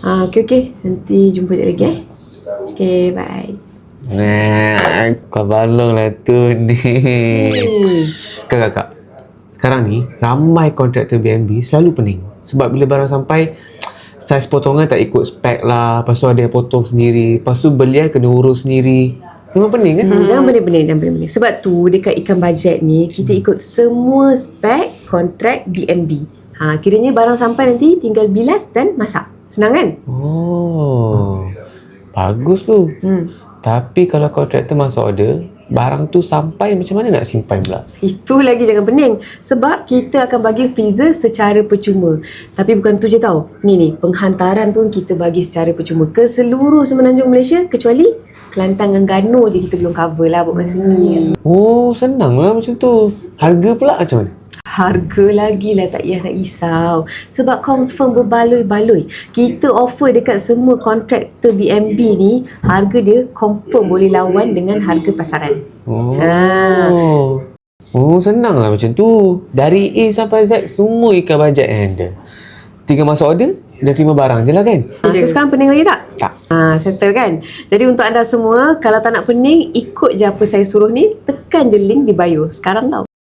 Ah, okay, okay. Nanti jumpa sekejap lagi eh. Okay, bye. Nah, kau balong lah tu ni. Hmm. Kak, kak, kak. Sekarang ni, ramai kontraktor BNB selalu pening. Sebab bila barang sampai, saiz potongan tak ikut spek lah. Lepas tu ada yang potong sendiri. Lepas tu belian kena urus sendiri. Memang pening kan? Hmm, jangan benar-benar, jangan benar-benar. Sebab tu dekat ikan bajet ni, kita ikut semua spek kontrak BNB. Ha, kiranya barang sampai nanti tinggal bilas dan masak. Senang kan? Oh, bagus tu. Hmm. Tapi kalau kontraktor masuk order, barang tu sampai macam mana nak simpan pula? Itu lagi jangan pening. Sebab kita akan bagi freezer secara percuma. Tapi bukan tu je tau. Ni ni, penghantaran pun kita bagi secara percuma ke seluruh semenanjung Malaysia kecuali Kelantan dan Gano je kita belum cover lah buat masa ni. Oh, senang lah macam tu. Harga pula macam mana? Harga lagi lah tak payah tak risau. Sebab confirm berbaloi-baloi. Kita offer dekat semua kontraktor BNB ni, harga dia confirm boleh lawan dengan harga pasaran. Oh. Ha. Oh, senang lah macam tu. Dari A sampai Z, semua ikan bajet yang handle. Tinggal masuk order, dan terima barang je lah kan? Ha, so sekarang pening lagi tak? Tak. Ha, settle kan? Jadi untuk anda semua, kalau tak nak pening, ikut je apa saya suruh ni, tekan je link di bio. Sekarang tau.